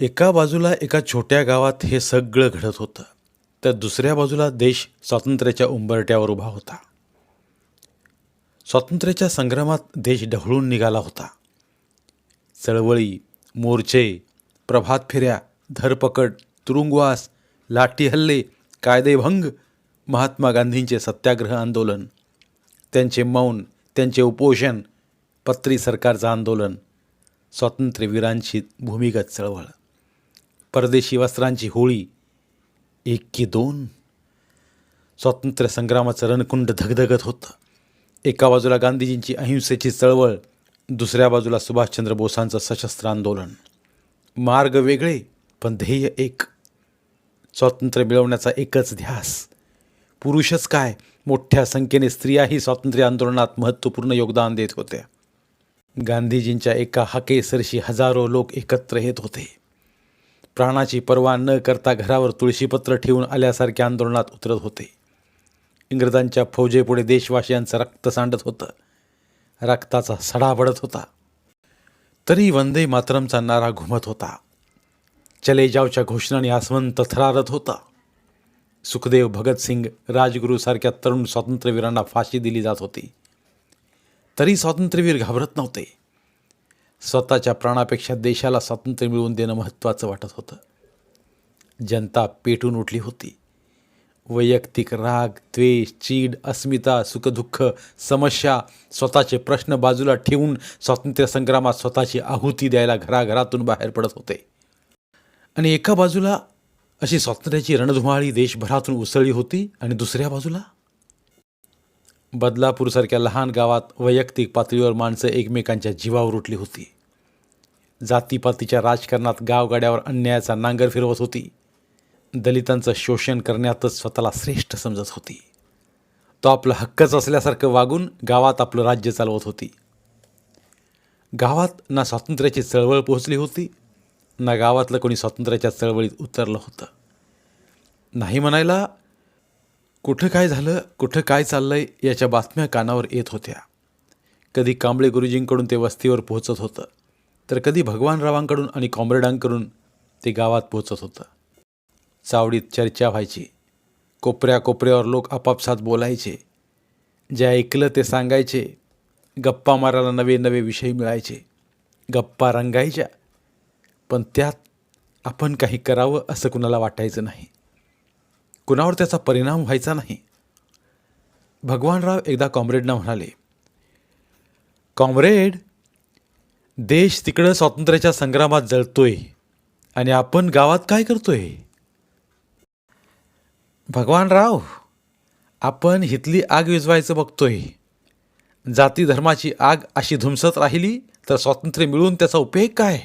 एका बाजूला एका छोट्या गावात हे सगळं घडत होतं. तर दुसऱ्या बाजूला देश स्वातंत्र्याच्या उंबरट्यावर उभा होता. स्वातंत्र्याच्या संग्रामात देश ढवळून निघाला होता. चळवळी मोर्चे प्रभात फेऱ्या धरपकड तुरुंगवास लाठी हल्ले कायदेभंग महात्मा गांधींचे सत्याग्रह आंदोलन त्यांचे मौन त्यांचे उपोषण पत्री सरकारचं आंदोलन स्वातंत्र्यवीरांची भूमिगत चळवळ. परदेशी वस्त्रांची होळी एक की दोन. स्वातंत्र्य संग्रामाचं रणकुंड धगधगत होतं. एका बाजूला गांधीजींची अहिंसेची चळवळ दुसऱ्या बाजूला सुभाषचंद्र बोसांचं सशस्त्र आंदोलन. मार्ग वेगळे पण ध्येय एक. स्वातंत्र्य मिळवण्याचा एकच ध्यास. पुरुषच काय? मोठ्या संख्येने स्त्रियाही स्वातंत्र्य आंदोलनात महत्त्वपूर्ण योगदान देत होत्या. गांधीजींच्या एका हाकेसरशी हजारो लोक एकत्र येत होते. प्राणाची पर्वा न करता घरावर तुळशीपत्र ठेवून आल्यासारख्या आंदोलनात उतरत होते. इंग्रजांच्या फौजेपुढे देशवासियांचं रक्त सांडत होतं. रक्ताचा सडा पडत होता. तरी वंदे मातरमचा नारा घुमत होता. चले जावच्या घोषणाने आसमंत थरारत होता. सुखदेव भगतसिंग राजगुरूसारख्या तरुण स्वातंत्र्यवीरांना फाशी दिली जात होती. तरी स्वातंत्र्यवीर घाबरत नव्हते. स्वतःच्या प्राणापेक्षा देशाला स्वातंत्र्य मिळवून देणं महत्त्वाचं वाटत होतं. जनता पेटून उठली होती. वैयक्तिक राग द्वेष चीड अस्मिता सुखदुःख समस्या स्वतःचे प्रश्न बाजूला ठेवून स्वातंत्र्य संग्रामात स्वतःची आहुती द्यायला घराघरातून बाहेर पडत होते. आणि एका बाजूला अशी स्वातंत्र्याची रणधुमाळी देशभरातून उसळली होती आणि दुसऱ्या बाजूला बदलापूरसारख्या लहान गावात वैयक्तिक पातळीवर माणसं एकमेकांच्या जीवावर उठली होती. जातीपातीच्या राजकारणात गावगाड्यावर अन्यायाचा नांगर फिरवत होती. दलितांचं शोषण करण्यातच स्वतःला श्रेष्ठ समजत होती. तो आपला हक्कच असल्यासारखं वागून गावात आपलं राज्य चालवत होती. गावात ना स्वातंत्र्याची चळवळ पोहोचली होती ना गावातलं कोणी स्वातंत्र्याच्या चळवळीत उतरलं होतं. नाही म्हणायला कुठं काय झालं कुठं काय चाललंय याच्या बातम्या कानावर येत होत्या. कधी कांबळे गुरुजींकडून ते वस्तीवर पोहोचत होतं तर कधी भगवानरावांकडून आणि कॉम्रेडांकडून ते गावात पोहोचत होतं. चावडीत चर्चा व्हायची. कोपऱ्या कोपऱ्यावर लोक आपापसात बोलायचे. जे ऐकलं ते सांगायचे. गप्पा मारायला नवे नवे विषय मिळायचे. गप्पा रंगायच्या. पण त्यात आपण काही करावं असं कुणाला वाटायचं नाही. कुणावर त्याचा परिणाम व्हायचा नाही. भगवानराव एकदा कॉम्रेडना म्हणाले कॉम्रेड देश तिकडं स्वातंत्र्याच्या संग्रामात जळतोय आणि आपण गावात काय करतोय? भगवानराव आपण हितली आग विजवायचं बघतोय. जाती धर्माची आग अशी धुमसत राहिली तर स्वातंत्र्य मिळून त्याचा उपयोग काय?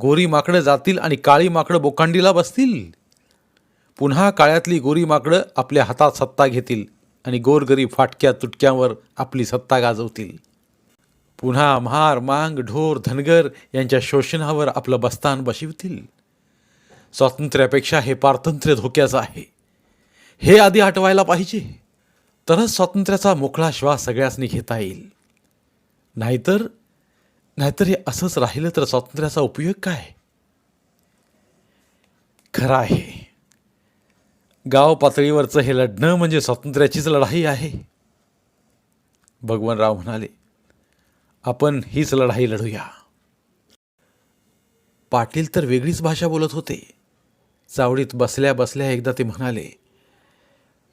गोरी माकडं जातील आणि काळी माकडं बोकांडीला बसतील. पुन्हा काळ्यातली गोरी माकडं आपल्या हातात सत्ता घेतील आणि गोरगरीब फाटक्या तुटक्यांवर आपली सत्ता गाजवतील. पुन्हा महार मांग ढोर धनगर यांच्या शोषणावर आपलं बस्तान बशिवतील. स्वातंत्र्यापेक्षा हे पारतंत्र्य धोक्याचं आहे. हे आधी हटवायला पाहिजे. तरच स्वातंत्र्याचा मोकळा श्वास सगळ्यासनी घेता येईल. नाहीतर नाहीतर हे असंच राहिलं तर स्वातंत्र्याचा उपयोग काय? खरं आहे. गाव पातळीवरचं हे लढणं म्हणजे स्वातंत्र्याचीच लढाई आहे. भगवानराव म्हणाले आपण हीच लढाई लढूया. पाटील तर वेगळीच भाषा बोलत होते. चावडीत बसल्या बसल्या एकदा ते म्हणाले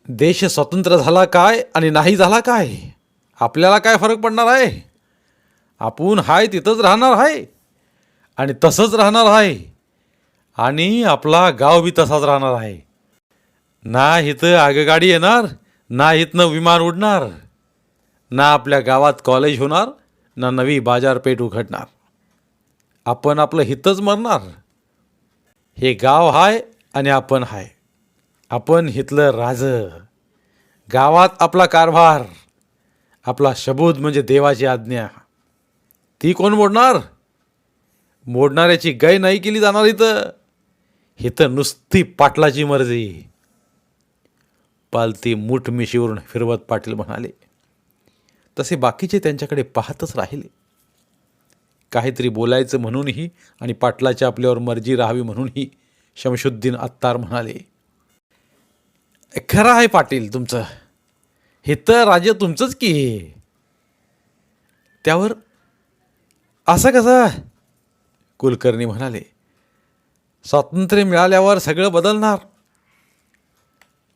देश स्वतंत्र झाला काय आणि नाही झाला काय? आपल्याला काय फरक पडणार आहे? आपण हाय तिथंच राहणार आहे आणि तसंच राहणार आहे आणि आपला गाव बी तसाच राहणार आहे. ना इथं आगगाडी येणार ना इथनं विमान उडणार ना आपल्या गावात कॉलेज होणार ना नवी बाजारपेठ उघडणार. आपण आपलं हितच मरणार. हे गाव हाय आणि आपण हाय. आपण हितलं राज. गावात आपला कारभार आपला शबूद म्हणजे देवाची आज्ञा. ती कोण मोडणार? मोडणाऱ्याची गय नाही केली जाणार इथं. इथं नुसती पाटलाची मर्जी. पालती मुठमिशीवरून फिरवत पाटील म्हणाले तसे बाकीचे त्यांच्याकडे पाहतच राहिले. काहीतरी बोलायचं म्हणूनही आणि पाटलाची आपल्यावर मर्जी राहावी म्हणूनही शमशुद्दीन अत्तार म्हणाले खरं आहे पाटील तुमचं. हे तर राजे तुमचंच की त्यावर असं कसं? कुलकर्णी म्हणाले स्वातंत्र्य मिळाल्यावर सगळं बदलणार.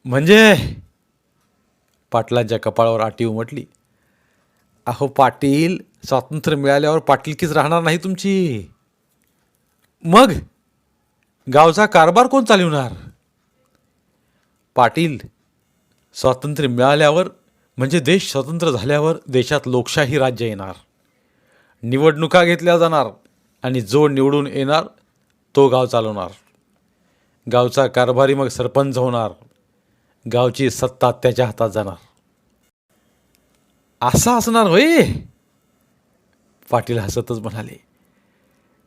म्हणजे? पाटलांच्या कपाळावर आटी उमटली. अहो पाटील स्वातंत्र्य मिळाल्यावर पाटीलकीच राहणार नाही तुमची. मग? गावचा कारभार कोण चालवणार? पाटील स्वातंत्र्य मिळाल्यावर म्हणजे देश स्वतंत्र झाल्यावर देशात लोकशाही राज्य येणार. निवडणुका घेतल्या जाणार आणि जो निवडून येणार तो गाव चालवणार. गावचा कारभारी मग सरपंच होणार. गावची सत्ता त्याच्या हातात जाणार. असं असणार होय? पाटील हसतच म्हणाले.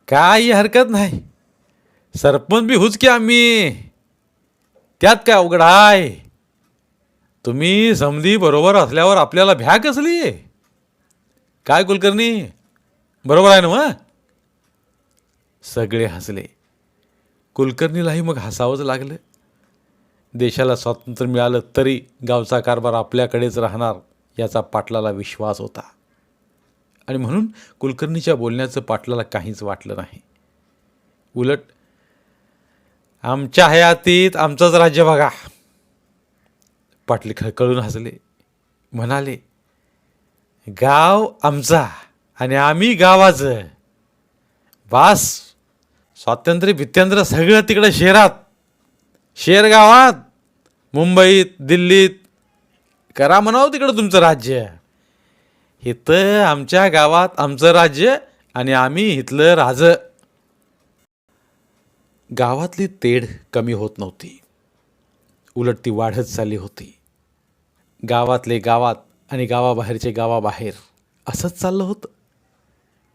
काही हरकत नाही. सरपंच बी हुच की आम्ही. त्यात काय अवघड आहे तुम्ही समधी बरोबर असल्यावर आपल्याला भ्या कसली? काय कुलकर्णी? बरोबर आहे ना मग? सगळे हसले. कुलकर्णीलाही मग हसावंच लागलं. देशाला स्वातंत्र्य मिळालं तरी गावचा कारभार आपल्याकडेच राहणार याचा पाटलाला विश्वास होता. आणि म्हणून कुलकर्णीच्या बोलण्याचं पाटलाला काहीच वाटलं नाही. उलट आमच्या हयातीत आमचंच राज्य बघा. पाटील खळखळून हसले. म्हणाले गाव आमचा आणि आम्ही गावाचं. बास स्वातंत्र्य भित्यंत्र सगळं तिकडं शहरात शेर गावात मुंबईत दिल्लीत करा म्हणावं तिकडं तुमचं राज्य. इथं आमच्या गावात आमचं राज्य आणि आम्ही इथलं राज. गावातली तेढ कमी होत नव्हती. उलट ती वाढत चालली होती. गावातले गावात आणि गावाबाहेरचे गावाबाहेर असंच चाललं होतं.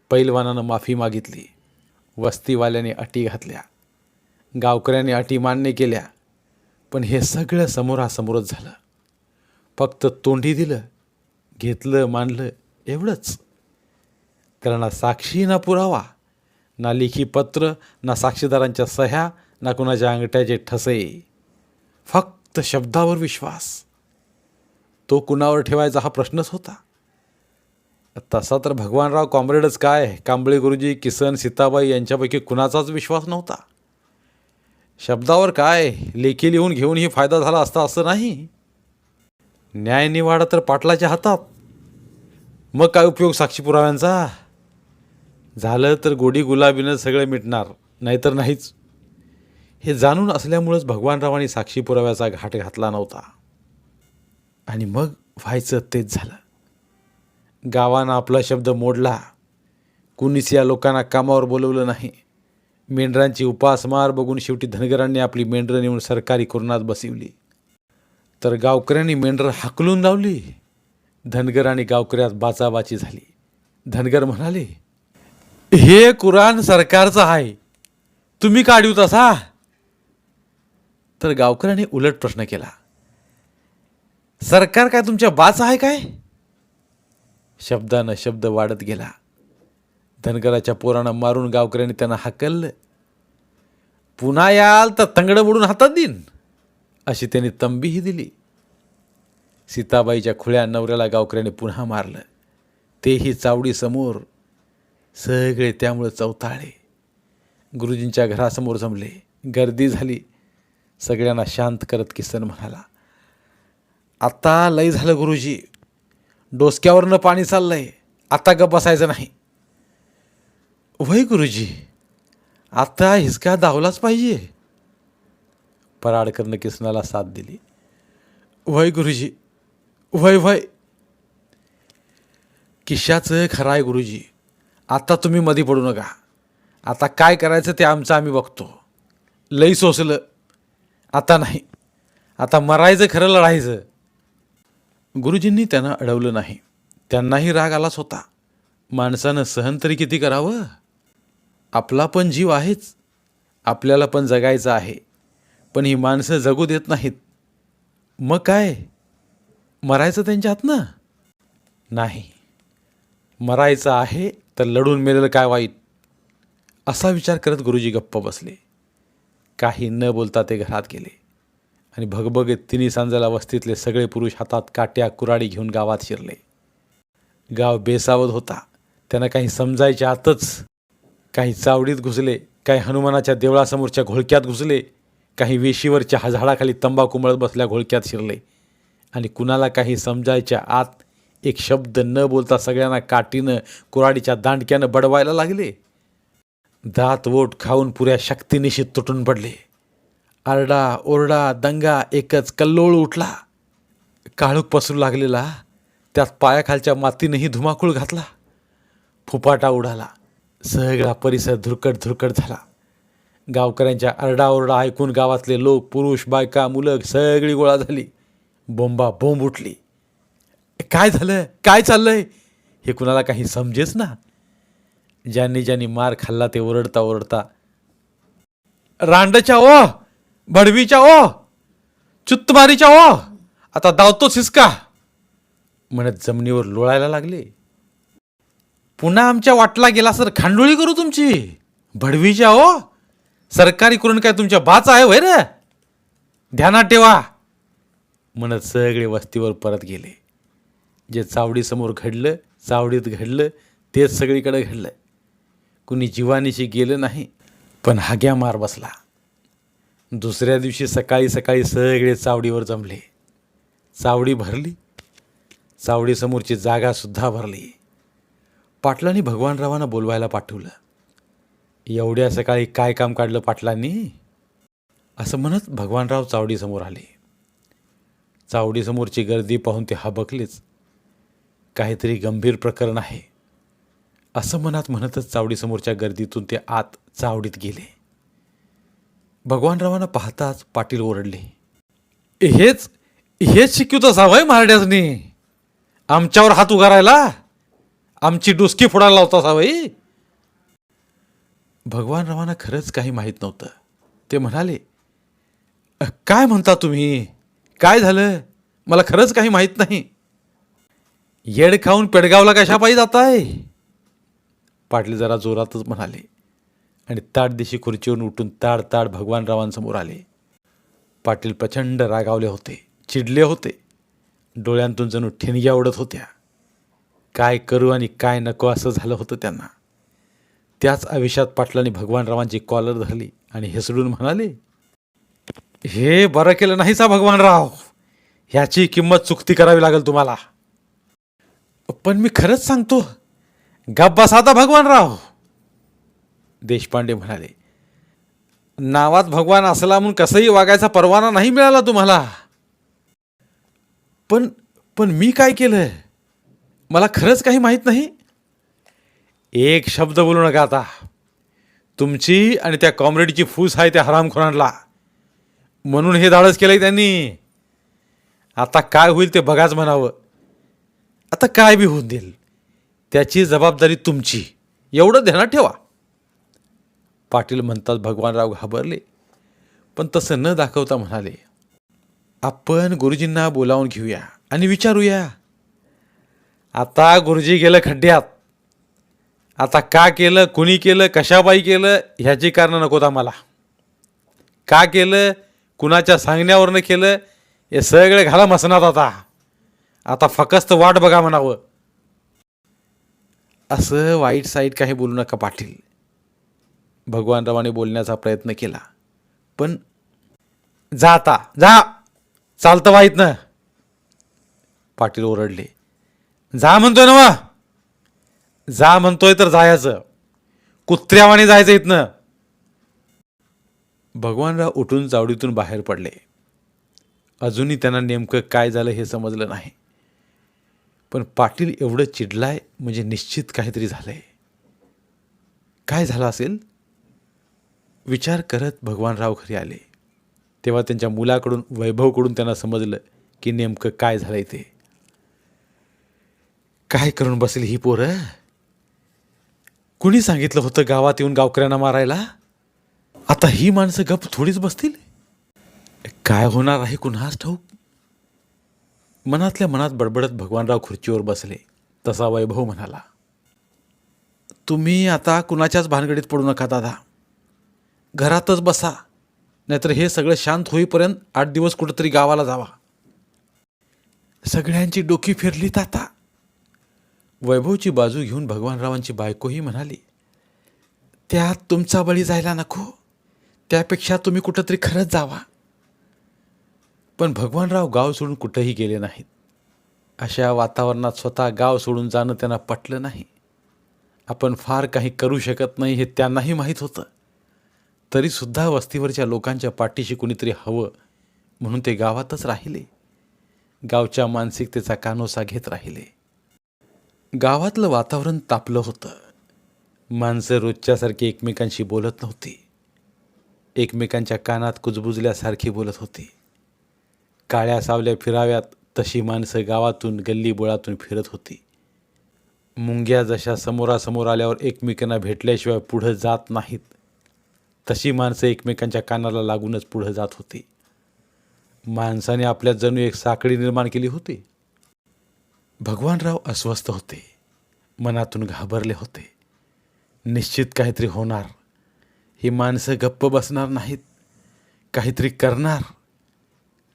पैलवानानं माफी मागितली. वस्तीवाल्याने अटी घातल्या. गावकऱ्याने अटी मान्य केल्या. पण हे सगळं समोरासमोरच झालं. फक्त तोंडी दिलं घेतलं मानलं एवढंच. त्याला ना साक्षी ना पुरावा ना लेखी पत्र ना साक्षीदारांच्या सह्या ना कुणाच्या अंगठ्याचे ठसे. फक्त शब्दावर विश्वास. तो कुणावर ठेवायचा हा प्रश्नच होता. तसा तर भगवानराव कॉम्रेडच काय? कांबळे गुरुजी किसन सीताबाई यांच्यापैकी कुणाचाच विश्वास नव्हता. शब्दावर काय? लेखी लिहून घेऊनही फायदा झाला असता असं नाही? न्यायनिवाडा तर पाटलाच्या हातात. मग काय उपयोग साक्षी पुराव्यांचा झालं तर गोडी गुलाबीनं सगळं मिटणार नाहीतर नाहीच. हे जाणून असल्यामुळंच भगवानरावांनी साक्षी पुराव्याचा घाट घातला नव्हता. आणि मग व्हायचं तेच झालं. गावानं आपला शब्द मोडला. कुणीच या लोकांना कामावर बोलवलं नाही. मेंढरांची उपासमार बघून शेवटी धनगरांनी आपली मेंढरं नेऊन सरकारी कुरणात बसवली. तर गावकऱ्यांनी मेंढरं हाकलून लावली. धनगर आणि गावकऱ्यात बाचाबाची झाली. धनगर म्हणाले हे कुराण सरकारचं आहे. तुम्ही काढू तसा तर गावकऱ्याने उलट प्रश्न केला सरकार काय तुमच्या बाच आहे काय? शब्दानं शब्द वाढत गेला. धनगराच्या पोरानं मारून गावकऱ्यांनी त्यांना हाकललं. पुन्हा याल तर तंगडं बुडून हातात देईन अशी त्यांनी तंबीही दिली. सीताबाईच्या खुळ्या नवऱ्याला गावकऱ्याने पुन्हा मारलं. तेही चावडीसमोर सगळे त्यामुळं चौताळे. गुरुजींच्या घरासमोर जमले गर्दी झाली. सगळ्यांना शांत करत किसन म्हणाला आत्ता लय झालं गुरुजी. डोसक्यावरनं पाणी चाललं आहे आता गप बसायचं नाही. वय गुरुजी आता हिसका दावलाच पाहिजे. पराडकरनं किसनाला साथ दिली. वय गुरुजी वय वय. किशाचं खरं आहे गुरुजी आता तुम्ही मध्ये पडू नका. आता काय करायचं ते आमचं आम्ही बघतो. लई सोसलं. आता नाही. आता मरायचं खरं लढायचं. गुरुजींनी त्यांना अडवलं नाही. त्यांनाही राग आलाच होता. माणसानं सहन तरी किती करावं? आपला पण जीव आहेच. आपल्याला पण जगायचं आहे. पण ही माणसं जगू देत नाहीत. मग काय? मरायचं त्यांच्या हातनं? नाही. मरायचं आहे तर लढून मेलेलं काय वाईट? असा विचार करत गुरुजी गप्प बसले. काही न बोलता ते घरात गेले. आणि भगभगीत तिन्ही सांजाला वस्तीतले सगळे पुरुष हातात काट्या कुराडी घेऊन गावात शिरले. गाव बेसावध होता. त्यांना काही समजायच्या आतच काही चावडीत घुसले काही हनुमानाच्या देवळासमोरच्या घोळक्यात घुसले काही वेशीवरच्या हा झाडाखाली तंबाखू मळत बसल्या घोळक्यात शिरले. आणि कुणाला काही समजायच्या आत एक शब्द न बोलता सगळ्यांना काठीनं कुराडीच्या दांडक्यानं बडवायला लागले. दात वोट खाऊन पुऱ्या शक्तीनिशी तुटून पडले. आरडा ओरडा दंगा एकच कल्लोळ उठला. काळूक पसरू लागलेला त्यात पायाखालच्या मातीनेही धुमाकूळ घातला. फुपाटा उडाला. सगळा परिसर धुरकट धुरकट झाला. गावकऱ्यांच्या आरडाओरडा ऐकून गावातले लोक पुरुष बायका मुलं सगळी गोळा झाली. बोंबा बोंब उठली. काय झालं? काय चाललंय? हे कुणाला काही समजेच ना. ज्यांनी ज्यांनी मार खाल्ला ते ओरडता ओरडता रांडच्या ओ भडवीच्या ओ चुत्तमारीच्या ओ आता दावतोच हिसका म्हणत जमिनीवर लोळायला लागले. पुन्हा आमच्या वाटला गेला सर खांडोळी करू तुमची. भडवीच्या हो. सरकारी करून काय तुमच्या बाच आहे वय रे. ध्यानात ठेवा. म्हणत सगळे वस्तीवर परत गेले. जे चावडीसमोर घडलं चावडीत घडलं तेच सगळीकडे घडलं. कुणी जीवानीशी गेलं नाही पण हाग्या मार बसला. दुसऱ्या दिवशी सकाळी सकाळी सगळे चावडीवर जमले. चावडी भरली. चावडीसमोरची जागासुद्धा भरली. पाटलांनी भगवानरावांना बोलवायला पाठवलं. एवढ्या सकाळी काय काम काढलं पाटलांनी? असं म्हणत भगवानराव चावडीसमोर आले. चावडीसमोरची गर्दी पाहून ते हबकलेच. काहीतरी गंभीर प्रकरण आहे. असं मनात म्हणतच चावडीसमोरच्या गर्दीतून ते आत चावडीत गेले. भगवानरावांना पाहताच पाटील ओरडले. हेच हेच शिकवत असावं महाराजांनी. आमच्यावर हात उगारायला? आमची डुसकी फोडायला लावता असावं भगवानरावांना खरंच काही माहीत नव्हतं. ते म्हणाले काय म्हणता तुम्ही? काय झालं? मला खरंच काही माहीत नाही. येड खाऊन पेडगावला कशा पायी जाताय? पाटील जरा जोरातच म्हणाले आणि ताट दिशी खुर्चीवरून उठून ताड ताड भगवानरावांसमोर आले. पाटील प्रचंड रागावले होते चिडले होते. डोळ्यांतून जणू ठिणग्या उडत होत्या. काय करू आणि काय नको असं झालं होतं त्यांना. त्याच आयुष्यात पाटलांनी भगवानरावांची कॉलर धरली आणि हेसडून म्हणाले हे बरं केलं नाहीसा भगवानराव. ह्याची किंमत चुकती करावी लागेल तुम्हाला. पण मी खरंच सांगतो गप्पा साधा भगवानराव. देशपांडे म्हणाले नावात भगवान असला म्हणून कसंही वागायचा परवाना नाही मिळाला तुम्हाला. पण पण मी काय केलं? मला खरंच काही माहीत नाही. एक शब्द बोलू नका आता. तुमची आणि त्या कॉम्रेडची फूस आहे त्या हरामखोरांना. म्हणून हे धाडस केलंय त्यांनी. आता काय होईल ते बघाच म्हणावं. आता काय बी होऊन देईल. त्याची जबाबदारी तुमची. एवढं ध्यानात ठेवा. पाटील म्हणतात भगवानराव घाबरले. पण तसं न दाखवता म्हणाले आपण गुरुजींना बोलावून घेऊया आणि विचारूया. आता गुरुजी गेलं खड्ड्यात. आता का केलं कुणी केलं कशाबाई केलं ह्याची कारणं नकोत आम्हाला का केलं कुणाच्या सांगण्यावरनं केलं हे सगळे घाला मसनात आता. आता फकस्त वाट बघा म्हणावं. असं वाईट साईट काही बोलू नका पाटील. भगवानरावाने बोलण्याचा प्रयत्न केला. पण जा आता जा. चालतं वाईट ना पाटील ओरडले. जा म्हणतोय ना वा जा म्हणतोय तर जायचं. कुत्र्यावाने जायचं इथनं. भगवानराव उठून चावडीतून बाहेर पडले. अजूनही त्यांना नेमकं काय झालं हे समजलं नाही. पण पाटील एवढं चिडलाय म्हणजे निश्चित काहीतरी झालंय. काय झालं असेल? विचार करत भगवानराव घरी आले. तेव्हा त्यांच्या मुलाकडून वैभवकडून त्यांना समजलं की नेमकं काय झालंय ते. काय करून बसेल ही पोरं? कुणी सांगितलं होतं गावात येऊन गावकऱ्यांना मारायला? आता ही माणसं गप थोडीच बसतील? काय होणार आहे कुणास ठाऊक? मनातल्या मनात बडबडत भगवानराव खुर्चीवर बसले. तसा वैभव म्हणाला तुम्ही आता कुणाच्याच भानगडीत पडू नका दादा. घरातच बसा. नाहीतर हे सगळं शांत होईपर्यंत आठ दिवस कुठंतरी गावाला जावा. सगळ्यांची डोकी फिरलीत आता वैभवची बाजू घेऊन भगवानरावांची बायकोही म्हणाली त्यात तुमचा बळी जायला नको. त्यापेक्षा तुम्ही कुठंतरी खरंच जावा. पण भगवानराव गाव सोडून कुठंही गेले नाहीत. अशा वातावरणात स्वतः गाव सोडून जाणं त्यांना पटलं नाही. आपण फार काही करू शकत नाही हे त्यांनाही माहीत होतं. तरीसुद्धा वस्तीवरच्या लोकांच्या पाठीशी कुणीतरी हवं म्हणून ते गावातच राहिले. गावच्या मानसिकतेचा कानोसा घेत राहिले. गावातलं वातावरण तापलं होतं. माणसं रोजच्यासारखी एकमेकांशी बोलत नव्हती. एकमेकांच्या कानात कुजबुजल्यासारखी बोलत होती. काळ्या सावल्या फिराव्यात तशी माणसं गावातून गल्ली बोळातून फिरत होती. मुंग्या जशा समोरासमोर आल्यावर एकमेकांना भेटल्याशिवाय पुढं जात नाहीत तशी माणसं एकमेकांच्या कानाला लागूनच पुढं जात होती. माणसाने आपल्या जणू एक साखळी निर्माण केली होती. भगवानराव अस्वस्थ होते. मनातून घाबरले होते. निश्चित काहीतरी होणार. ही माणसं गप्प बसणार नाहीत. काहीतरी करणार.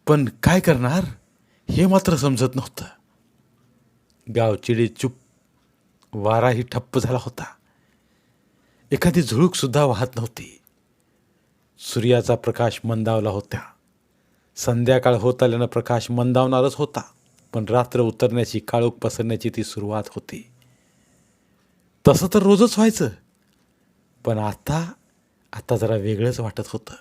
पण काय करणार? हे मात्र समजत नव्हतं. गावचिडी चुप. वाराही ठप्प झाला होता. एखादी झुळूकसुद्धा वाहत नव्हती. सूर्याचा प्रकाश मंदावला होता. संध्याकाळ होत आल्यानं प्रकाश मंदावणारच होता. पण रात्र उतरण्याची काळोख पसरण्याची ती सुरुवात होती. तसं तर रोजच व्हायचं. पण आता आता जरा वेगळंच वाटत होतं.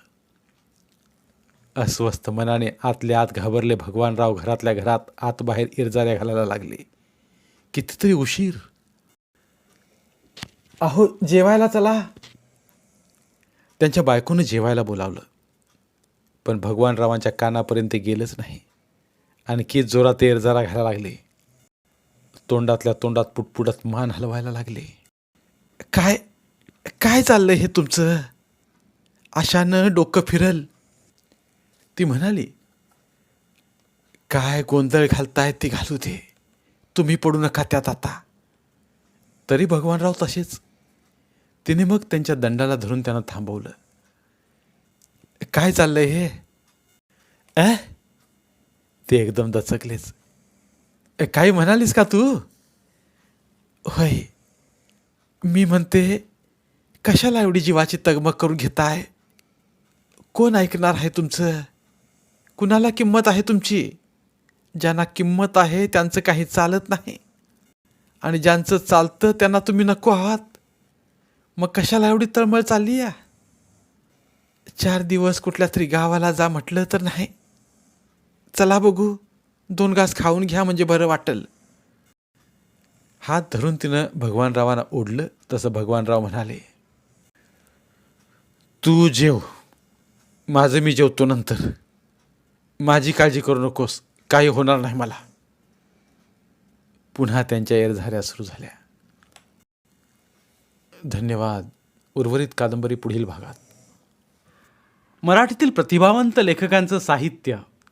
अस्वस्थ मनाने आतल्या आत घाबरले भगवानराव घरातल्या घरात आत बाहेर इरजाऱ्या घालायला लागले. कितीतरी उशीर. अहो जेवायला चला. त्यांच्या बायकोनं जेवायला बोलावलं. पण भगवानरावांच्या कानापर्यंत गेलंच नाही. आणखी जोरात एर जरा घ्यायला लागले. तोंडातल्या तोंडात पुटपुटत मान हलवायला लागले. काय काय चाललंय हे तुमचं? अशानं डोकं फिरल. ती म्हणाली काय गोंधळ घालताय ती घालू दे. तुम्ही पडू नका त्यात आता. तरी भगवानराव तसेच. तिने मग त्यांच्या दंडाला धरून त्यांना थांबवलं. काय चाललंय हे? अ? ते एकदम दचकलेच. काही म्हणालीस का तू? होय. मी म्हणते कशाला एवढी जीवाची तगमग करून घेताय? कोण ऐकणार आहे तुमचं? कुणाला किंमत आहे तुमची? ज्यांना किंमत आहे त्यांचं काही चालत नाही. आणि ज्यांचं चालतं त्यांना तुम्ही नको आहात. मग कशाला एवढी तळमळ चालली या? चार दिवस कुठल्या तरी गावाला जा म्हटलं तर नाही. चला बघू. दोन घास खाऊन घ्या म्हणजे बरं वाटेल. हात धरून तिनं भगवानरावांना ओढलं तसं भगवानराव म्हणाले तू जेव. माझं मी जेवतो नंतर. माझी काळजी करू नकोस. काही होणार नाही मला. पुन्हा त्यांच्या एरझाऱ्या सुरू झाल्या. धन्यवाद. उर्वरित कादंबरी पुढील भागात. मराठीतील प्रतिभावंत लेखकांचं साहित्य.